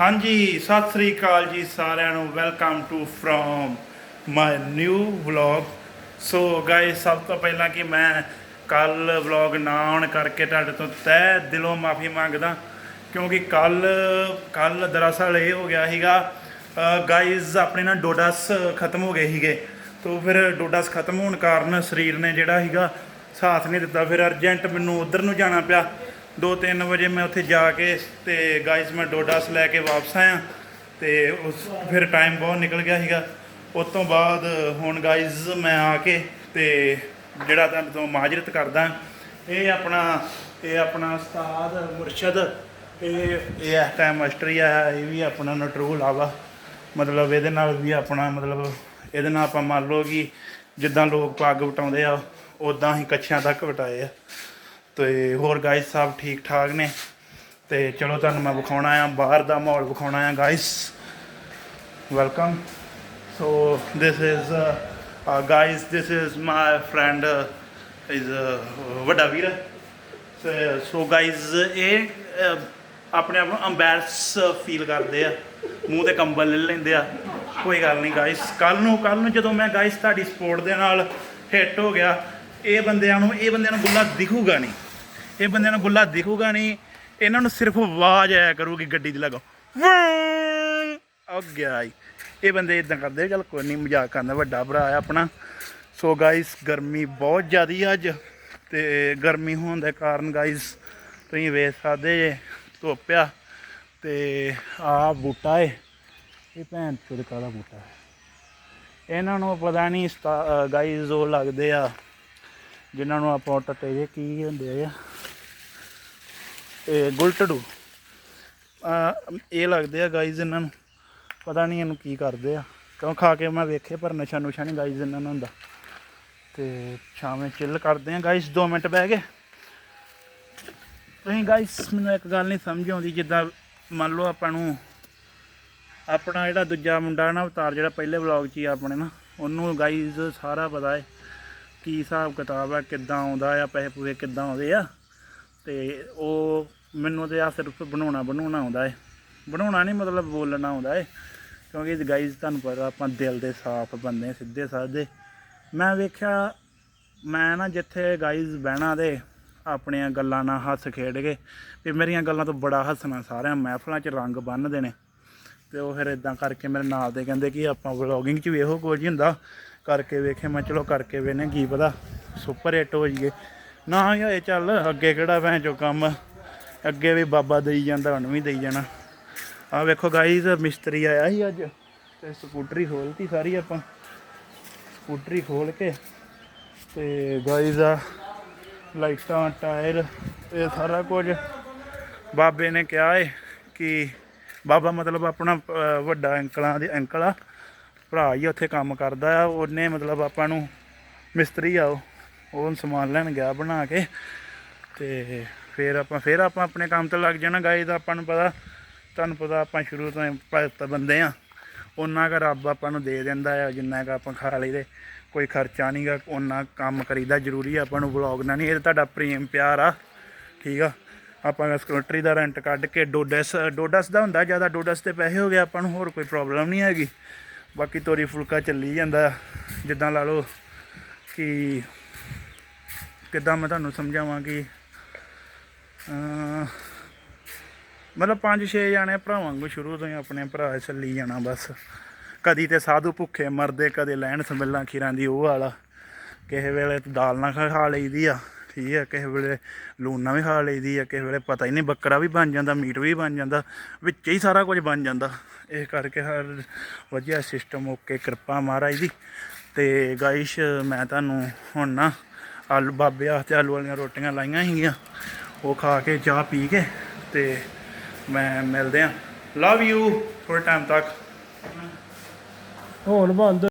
ਹਾਂਜੀ, ਸਤਿ ਸ੍ਰੀ ਅਕਾਲ ਜੀ ਸਾਰਿਆਂ ਨੂੰ। Welcome to from my new vlog so guys ਸਭ ਤੋਂ ਪਹਿਲਾਂ ਕਿ ਮੈਂ ਕੱਲ ਵਲੌਗ ਨਾ ਆਉਣ ਕਰਕੇ ਤੁਹਾਡੇ ਤੋਂ ਤਹਿ ਦਿਲੋਂ ਮਾਫੀ ਮੰਗਦਾ, ਕਿਉਂਕਿ ਕੱਲ ਕੱਲ ਦਰਅਸਲ ਇਹ ਹੋ ਗਿਆ ਸੀਗਾ ਗਾਇਸ ਆਪਣੇ ਨਾਲ ਡੋਡਸ ਖਤਮ ਹੋ ਗਏ ਸੀਗੇ। ਤੋ ਫਿਰ ਡੋਡਸ ਖਤਮ ਹੋਣ ਕਾਰਨ ਸਰੀਰ ਨੇ ਜਿਹੜਾ ਸੀਗਾ ਸਾਥ ਨਹੀਂ ਦਿੱਤਾ। ਫਿਰ ਅਰਜੈਂਟ ਮੈਨੂੰ ਉਧਰ ਨੂੰ ਜਾਣਾ ਪਿਆ। 2-3 ਵਜੇ ਮੈਂ ਉੱਥੇ ਜਾ ਕੇ ਤੇ ਗਾਇਸ ਮੈਂ ਡੋਡਾਸ ਲੈ ਕੇ ਵਾਪਸ ਆਇਆ ਤੇ ਉਸ ਫਿਰ ਟਾਈਮ ਬਹੁਤ ਨਿਕਲ ਗਿਆ ਸੀਗਾ। ਉਸ ਤੋਂ ਬਾਅਦ ਹੁਣ ਗਾਇਸ ਮੈਂ ਆ ਕੇ ਤੇ ਜਿਹੜਾ ਤੁਹਾਨੂੰ ਤੋਂ ਮਾਜਰਤ ਕਰਦਾ, ਇਹ ਆਪਣਾ ਇਹ ਆਪਣਾ ਉਸਤਾਦ ਮੁਰਸ਼ਦ, ਇਹ ਇਹ ਟਾਈਮ ਆਸਟਰੀਆ ਹੈ ਇਹ ਵੀ ਆਪਣਾ ਨਟਰੂਲ ਆਵਾ ਮਤਲਬ ਇਹਦੇ ਨਾਲ ਵੀ ਆਪਣਾ ਮਤਲਬ ਇਹਦੇ ਨਾਲ ਆਪਾਂ ਮੰਨ ਲਓ ਕਿ ਜਿੱਦਾਂ ਲੋਕ ਪੱਗ ਵਟਾਉਂਦੇ ਆ ਉਦਾਂ ਹੀ ਕੱਛਿਆਂ ਤੱਕ ਵਟਾਏ ਆ। ਤੇ ਹੋਰ ਗਾਇਸ ਸਭ ਠੀਕ ਠਾਕ ਨੇ? ਤੇ ਚਲੋ ਤੁਹਾਨੂੰ ਮੈਂ ਵਿਖਾਉਣਾ ਆ ਬਾਹਰ ਦਾ ਮਾਹੌਲ ਵਿਖਾਉਣਾ ਆ guys welcome so this is uh, uh, is this friend is uh, uh, ਵੱਡਾ ਵੀਰ। ਸੋ ਗਾਇਸ ਇਹ ਆਪਣੇ ਆਪ ਨੂੰ ਅੰਬੈਰਸ ਫੀਲ ਕਰਦੇ ਆ। ਮੂੰਹ ਤੇ ਕੰਬਲ ਲੈ ਲੈਂਦੇ ਆ। ਕੋਈ ਗੱਲ ਨਹੀਂ ਗਾਇਸ ਕੱਲ ਨੂੰ ਕੱਲ ਨੂੰ ਜਦੋਂ ਮੈਂ ਗਾਇਸ ਤੁਹਾਡੀ ਸਪੋਰਟ ਦੇ ਨਾਲ ਹਿੱਟ ਹੋ ਗਿਆ ਇਹ ਬੰਦਿਆਂ ਨੂੰ ਇਹ ਬੰਦਿਆਂ ਨੂੰ ਗੁੱਲਾ ਦਿਖੂਗਾ ਨਹੀਂ। ਇਹ ਬੰਦਿਆਂ ਨੂੰ ਗੁੱਲਾ ਦਿਖੂਗਾ ਨਹੀਂ। ਇਹਨਾਂ ਨੂੰ ਸਿਰਫ ਆਵਾਜ਼ ਆਇਆ ਕਰੂਗੀ ਗੱਡੀ ਦੀ ਲਗਾਓ ਆ ਗਿਆ ਈ। ਇਹ ਬੰਦੇ ਇਦਾਂ ਕਰਦੇ ਚਲ ਕੋਈ ਨਹੀਂ ਮਜ਼ਾਕ ਕਰਦਾ ਵੱਡਾ ਭਰਾ ਆ ਆਪਣਾ। ਸੋ ਗਾਇਸ ਗਰਮੀ ਬਹੁਤ ਜ਼ਿਆਦੀ ਆ ਅੱਜ ਤੇ ਗਰਮੀ ਹੋਣ ਦੇ ਕਾਰਨ ਗਾਇਸ ਤੁਸੀਂ ਵੇਖ ਸਕਦੇ ਜੇ, ਧੁੱਪ ਆ ਤੇ ਆ ਬੂਟਾ ਏ। ਇਹ ਭੈਣ ਚੋਦ ਦਾ ਬੂਟਾ ਹੈ ਇਹਨਾਂ ਨੂੰ ਪਤਾ ਨਹੀਂ ਗਾਈਜ਼ ਉਹ ਲੱਗਦੇ ਆ, ਜਿਨ੍ਹਾਂ ਨੂੰ ਆਪਾਂ ਟੱਟੇ ਜੇ ਕੀ ਹੁੰਦੇ ਆ। ਇਹ ਗੁਲਟਡੂ ਇਹ ਲੱਗਦੇ ਆ ਗਾਈਜ਼ ਇਹਨਾਂ ਨੂੰ। ਪਤਾ ਨਹੀਂ ਇਹਨੂੰ ਕੀ ਕਰਦੇ ਆ। ਕਿਉਂ ਖਾ ਕੇ ਮੈਂ ਵੇਖੇ, ਪਰ ਨਸ਼ਾ ਨੁਸ਼ਾ ਨਹੀਂ ਗਾਈਜ਼ ਇਹਨਾਂ ਨੂੰ ਹੁੰਦਾ। ਤੇ ਸ਼ਾਮੇ ਚਿੱਲ ਕਰਦੇ ਆ ਗਾਈਜ਼ 2 ਮਿੰਟ ਬਹਿ ਕੇ ਤੁਸੀਂ ਗਾਈਜ਼ ਮੈਨੂੰ ਇੱਕ ਗੱਲ ਨਹੀਂ ਸਮਝ ਆਉਂਦੀ, ਜਿੱਦਾਂ ਮੰਨ ਲਓ ਆਪਾਂ ਨੂੰ ਆਪਣਾ ਜਿਹੜਾ ਦੂਜਾ ਮੁੰਡਾ ਨਾ, ਅਵਤਾਰ ਜਿਹੜਾ ਪਹਿਲੇ ਵਲੌਗ 'ਚ ਹੀ ਆ ਆਪਣੇ ਨਾ, ਉਹਨੂੰ ਗਾਈਜ਼ ਸਾਰਾ ਪਤਾ ਹੈ ਕੀ ਹਿਸਾਬ ਕਿਤਾਬ ਆ, ਕਿੱਦਾਂ ਆਉਂਦਾ ਆ, ਪੈਸੇ ਪੂਰੇ ਕਿੱਦਾਂ ਆਉਂਦੇ ਆ। ਤੇ ਉਹ ਮੈਨੂੰ ਤੇ ਆ ਸਿਰਫ ਬਣਾਉਣਾ ਬਣਾਉਣਾ ਆਉਂਦਾ ਹੈ ਬਣਾਉਣਾ ਨਹੀਂ ਮਤਲਬ ਬੋਲਣਾ ਆਉਂਦਾ ਹੈ ਕਿਉਂਕਿ ਗਾਈਜ਼ ਤੁਹਾਨੂੰ ਪਤਾ ਆਪਾਂ ਦਿਲ ਦੇ ਸਾਫ਼ ਬੰਦੇ ਸਿੱਧੇ ਸਾਦੇ ਮੈਂ ਵੇਖਿਆ, ਮੈਂ ਨਾ ਜਿੱਥੇ ਗਾਈਜ਼ ਬਹਿਣਾ ਦੇ ਆਪਣੀਆਂ ਗੱਲਾਂ ਨਾਲ ਹੱਸ ਖੇਡ ਕੇ, ਵੀ ਮੇਰੀਆਂ ਗੱਲਾਂ ਤੋਂ ਬੜਾ ਹੱਸਣਾ ਸਾਰਿਆਂ ਮਹਿਫਲਾਂ 'ਚ ਰੰਗ ਬੰਨ ਦੇਣੇ ਤੇ ਉਹ ਫਿਰ ਇਦਾਂ ਕਰਕੇ ਮੇਰੇ ਨਾਲ ਦੇ ਕਹਿੰਦੇ ਕਿ ਆਪਾਂ ਵਲੌਗਿੰਗ 'ਚ ਵੀ ਇਹੋ ਕੁਝ ਹੀ ਹੁੰਦਾ। ਕਰਕੇ ਵੇਖੇ, ਮੈਂ ਚਲੋ ਕਰਕੇ ਵੇਨੇ ਕੀ ਪਤਾ ਸੁਪਰ ਹਿੱਟ ਹੋ ਜਾਈਏ। ਨਾ ਹੀ ਹੋਏ ਚੱਲ, ਅੱਗੇ ਕਿਹੜਾ ਭੈਣ ਚੋ ਕੰਮ? ਅੱਗੇ ਵੀ ਬਾਬਾ ਦੇਈ ਜਾਂਦਾ, ਹੁਣ ਵੀ ਦੇਈ ਜਾਣਾ। ਆ ਵੇਖੋ ਗਾਈਜ਼ ਮਿਸਤਰੀ ਆਇਆ ਸੀ ਅੱਜ, ਤੇ ਸਕੂਟਰੀ ਖੋਲਤੀ ਸਾਰੀ ਆਪਾਂ। ਸਕੂਟਰੀ ਖੋਲ ਕੇ, ਤੇ ਗਾਈਜ਼ ਆ, ਲਾਈਟਾਂ, ਟਾਇਰ, ਇਹ ਸਾਰਾ ਕੁਝ ਬਾਬੇ ਨੇ ਕਿਹਾ ਏ ਕਿ ਬਾਬਾ ਮਤਲਬ ਆਪਣਾ ਵੱਡਾ ਅੰਕਲਾਂ ਦੇ ਅੰਕਲ ਆ, ਭਰਾ ਹੀ ਉੱਥੇ ਕੰਮ ਕਰਦਾ ਆ, ਉਹਨੇ ਮਤਲਬ ਆਪਾਂ ਨੂੰ ਮਿਸਤਰੀ ਆ ਉਹ ਉਹ ਸਮਾਨ ਲੈਣ ਗਿਆ ਬਣਾ ਕੇ ਤੇ ਫਿਰ ਆਪਾਂ ਫਿਰ ਆਪਾਂ ਆਪਣੇ ਕੰਮ ਤੇ ਲੱਗ ਜਾਣਾ ਗਾਇਜ਼ ਦਾ ਆਪਾਂ ਨੂੰ ਪਤਾ, ਤੁਹਾਨੂੰ ਪਤਾ ਆਪਾਂ ਸ਼ੁਰੂ ਤੋਂ ਭਗਤ ਬੰਦੇ ਆ ਉਹਨਾਂ ਕੁ ਰੱਬ ਆਪਾਂ ਨੂੰ ਦੇ ਦਿੰਦਾ ਆ, ਜਿੰਨਾ ਕੁ ਆਪਾਂ ਖਾ ਲਈਦੇ। ਕੋਈ ਖਰਚਾ ਨਹੀਂਗਾ ਉਹਨਾਂ ਕੰਮ ਕਰੀਦਾ ਜ਼ਰੂਰੀ ਆ, ਆਪਾਂ ਨੂੰ ਵਲੌਗ ਨਾਲ ਨਹੀਂ ਇਹ ਤਾਂ ਤੁਹਾਡਾ ਪ੍ਰੇਮ ਪਿਆਰ ਆ, ਠੀਕ ਆ? ਆਪਾਂ ਸਕੂਟਰੀ ਦਾ ਰੈਂਟ ਕੱਢ ਕੇ ਡੋਡਸ ਡੋਡਸ ਦਾ ਹੁੰਦਾ, ਜ਼ਿਆਦਾ ਡੋਡਸ ਤੇ ਪੈਸੇ ਹੋ ਗਏ ਆਪਾਂ ਨੂੰ, ਹੋਰ ਕੋਈ ਪ੍ਰੋਬਲਮ ਨਹੀਂ ਹੈਗੀ। ਬਾਕੀ ਤੋਰੀ ਫੁਲਕਾ ਚੱਲੀ ਜਾਂਦਾ, ਜਿੱਦਾਂ ਲਾ ਲਓ ਕਿ ਕਿੱਦਾਂ ਮੈਂ ਤੁਹਾਨੂੰ ਸਮਝਾਵਾਂ ਕਿ ਮਤਲਬ ਪੰਜ ਛੇ ਜਾਣੇ ਭਰਾਵਾਂ ਵਾਂਗੂ ਸ਼ੁਰੂ ਤੋਂ ਹੀ ਆਪਣੇ ਭਰਾ ਚੱਲੀ ਜਾਣਾ ਬਸ। ਕਦੀ ਤੇ ਸਾਧੂ ਭੁੱਖੇ ਮਰਦੇ, ਕਦੇ ਲੈਣ ਸਮਿਲਾਂ ਖੀਰਾਂ ਦੀ ਉਹ ਵਾਲਾ। ਕਿਸੇ ਵੇਲੇ ਤਾਂ ਦਾਲ ਨਾ ਖਾ ਖਾ ਲਈਦੀ ਆ, ਠੀਕ ਆ। ਕਿਸੇ ਵੇਲੇ ਲੂਣਾ ਵੀ ਖਾ ਲਈਦੀ ਆ, ਕਿਸੇ ਵੇਲੇ ਪਤਾ ਹੀ ਨਹੀਂ ਬੱਕਰਾ ਵੀ ਬਣ ਜਾਂਦਾ, ਮੀਟ ਵੀ ਬਣ ਜਾਂਦਾ, ਵਿੱਚ ਹੀ ਸਾਰਾ ਕੁਝ ਬਣ ਜਾਂਦਾ। ਇਸ ਕਰਕੇ ਹਰ ਵਧੀਆ ਸਿਸਟਮ ਓਕੇ, ਕਿਰਪਾ ਮਹਾਰਾਜ ਦੀ। ਤੇ ਗਾਇਸ਼ ਮੈਂ ਤੁਹਾਨੂੰ ਹੁਣ ਨਾ ਆਲੂ ਬਾਬੇ ਵਾਸਤੇ ਆਲੂ ਵਾਲੀਆਂ ਰੋਟੀਆਂ ਲਾਈਆਂ ਸੀਗੀਆਂ। ਉਹ ਖਾ ਕੇ ਚਾਹ ਪੀ ਕੇ ਤੇ ਮੈਂ ਮਿਲਦੇ ਆ। ਲਵ ਯੂ ਥੋੜੇ ਟਾਈਮ ਤੱਕ। ਹੁਣ ਬੰਦ